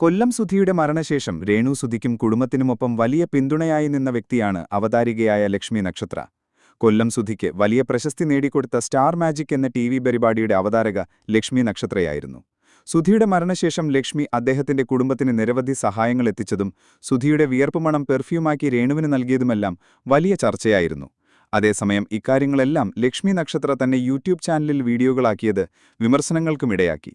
കൊല്ലം സുധിയുടെ മരണശേഷം രേണു സുധിക്കും കുടുംബത്തിനുമൊപ്പം വലിയ പിന്തുണയായി നിന്ന വ്യക്തിയാണ് അവതാരികയായ ലക്ഷ്മി നക്ഷത്ര. കൊല്ലം സുധിക്ക് വലിയ പ്രശസ്തി നേടിക്കൊടുത്ത സ്റ്റാർ മാജിക് എന്ന ടി പരിപാടിയുടെ അവതാരക ലക്ഷ്മി നക്ഷത്രയായിരുന്നു. സുധിയുടെ മരണശേഷം ലക്ഷ്മി അദ്ദേഹത്തിന്റെ കുടുംബത്തിന് നിരവധി സഹായങ്ങൾ എത്തിച്ചതും സുധിയുടെ വിയർപ്പുമണം പെർഫ്യൂമാക്കി രേണുവിന് നൽകിയതുമെല്ലാം വലിയ ചർച്ചയായിരുന്നു. അതേസമയം ഇക്കാര്യങ്ങളെല്ലാം ലക്ഷ്മി നക്ഷത്ര തന്നെ യൂട്യൂബ് ചാനലിൽ വീഡിയോകളാക്കിയത് വിമർശനങ്ങൾക്കുമിടയാക്കി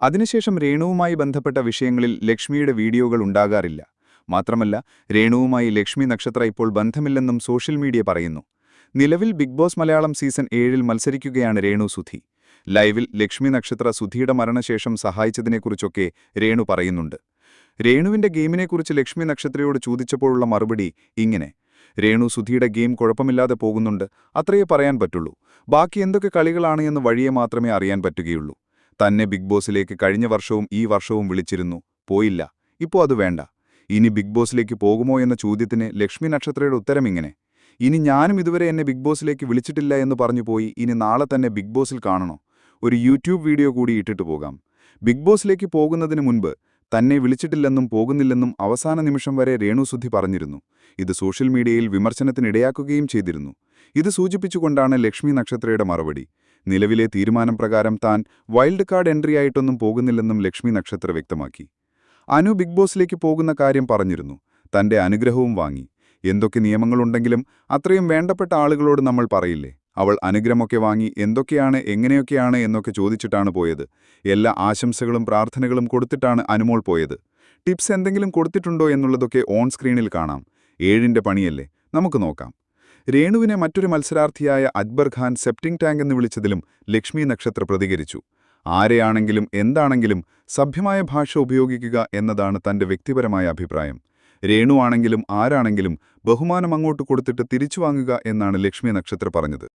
അതിനുശേഷം രേണുവുമായി ബന്ധപ്പെട്ട വിഷയങ്ങളിൽ ലക്ഷ്മിയുടെ വീഡിയോകൾ ഉണ്ടാകാറില്ല. മാത്രമല്ല രേണുവുമായി ലക്ഷ്മി നക്ഷത്ര ഇപ്പോൾ ബന്ധമില്ലെന്നും സോഷ്യൽ മീഡിയ പറയുന്നു. നിലവിൽ ബിഗ് ബോസ് മലയാളം സീസൺ ഏഴിൽ മത്സരിക്കുകയാണ് രേണു സുധി. ലൈവിൽ ലക്ഷ്മി നക്ഷത്ര സുധിയുടെ മരണശേഷം സഹായിച്ചതിനെക്കുറിച്ചൊക്കെ രേണു പറയുന്നുണ്ട്. രേണുവിന്റെ ഗെയിമിനെക്കുറിച്ച് ലക്ഷ്മി നക്ഷത്രയോട് ചോദിച്ചപ്പോഴുള്ള മറുപടി ഇങ്ങനെ. രേണു സുധിയുടെ ഗെയിം കുഴപ്പമില്ലാതെ പോകുന്നുണ്ട് അത്രയേ പറയാൻ പറ്റുള്ളൂ. ബാക്കി എന്തൊക്കെ കളികളാണ് എന്ന് വഴിയെ മാത്രമേ അറിയാൻ പറ്റുകയുള്ളൂ. തന്നെ ബിഗ് ബോസിലേക്ക് കഴിഞ്ഞ വർഷവും ഈ വർഷവും വിളിച്ചിരുന്നു. പോയില്ല. ഇപ്പോൾ അത് വേണ്ട. ഇനി ബിഗ് ബോസിലേക്ക് പോകുമോ എന്ന ചോദ്യത്തിന് ലക്ഷ്മി നക്ഷത്രയുടെ ഉത്തരം ഇങ്ങനെ. ഇനി ഞാനും ഇതുവരെ എന്നെ ബിഗ് ബോസിലേക്ക് വിളിച്ചിട്ടില്ല എന്ന് പറഞ്ഞു പോയി ഇനി നാളെ തന്നെ ബിഗ് ബോസിൽ കാണണോ? ഒരു യൂട്യൂബ് വീഡിയോ കൂടി ഇട്ടിട്ട് പോകാം. ബിഗ് ബോസിലേക്ക് പോകുന്നതിന് മുൻപ് തന്നെ വിളിച്ചിട്ടില്ലെന്നും പോകുന്നില്ലെന്നും അവസാന നിമിഷം വരെ രേണുസുദ്ധി പറഞ്ഞിരുന്നു. ഇത് സോഷ്യൽ മീഡിയയിൽ വിമർശനത്തിനിടയാക്കുകയും ചെയ്തിരുന്നു. ഇത് സൂചിപ്പിച്ചുകൊണ്ടാണ് ലക്ഷ്മി നക്ഷത്രയുടെ മറുപടി. നിലവിലെ തീരുമാനം പ്രകാരം താൻ വൈൽഡ് കാർഡ് എൻട്രി ആയിട്ടൊന്നും പോകുന്നില്ലെന്നും ലക്ഷ്മി നക്ഷത്ര വ്യക്തമാക്കി. അനു ബിഗ് ബോസിലേക്ക് പോകുന്ന കാര്യം പറഞ്ഞിരുന്നു. തന്റെ അനുഗ്രഹവും വാങ്ങി. എന്തൊക്കെ നിയമങ്ങളുണ്ടെങ്കിലും അത്രയും വേണ്ടപ്പെട്ട ആളുകളോട് നമ്മൾ പറയില്ലേ? അവൾ അനുഗ്രഹമൊക്കെ വാങ്ങി എന്തൊക്കെയാണ് എങ്ങനെയൊക്കെയാണ് എന്നൊക്കെ ചോദിച്ചിട്ടാണ് പോയത്. എല്ലാ ആശംസകളും പ്രാർത്ഥനകളും കൊടുത്തിട്ടാണ് അനുമോൾ പോയത്. ടിപ്സ് എന്തെങ്കിലും കൊടുത്തിട്ടുണ്ടോ എന്നുള്ളതൊക്കെ ഓൺ സ്ക്രീനിൽ കാണാം. ഏഴിന്റെ പണിയല്ലേ? നമുക്ക് നോക്കാം. രേണുവിനെ മറ്റൊരു മത്സരാർത്ഥിയായ അക്ബർ ഖാൻ സെപ്റ്റിംഗ് ടാങ്ക് എന്ന് വിളിച്ചതിലും ലക്ഷ്മി നക്ഷത്ര പ്രതികരിച്ചു. ആരെയാണെങ്കിലും എന്താണെങ്കിലും സഭ്യമായ ഭാഷ ഉപയോഗിക്കുക എന്നതാണ് തന്റെ വ്യക്തിപരമായ അഭിപ്രായം. രേണു ആണെങ്കിലും ആരാണെങ്കിലും ബഹുമാനം അങ്ങോട്ട് കൊടുത്തിട്ട് തിരിച്ചു വാങ്ങുക എന്നാണ് ലക്ഷ്മി നക്ഷത്ര പറഞ്ഞത്.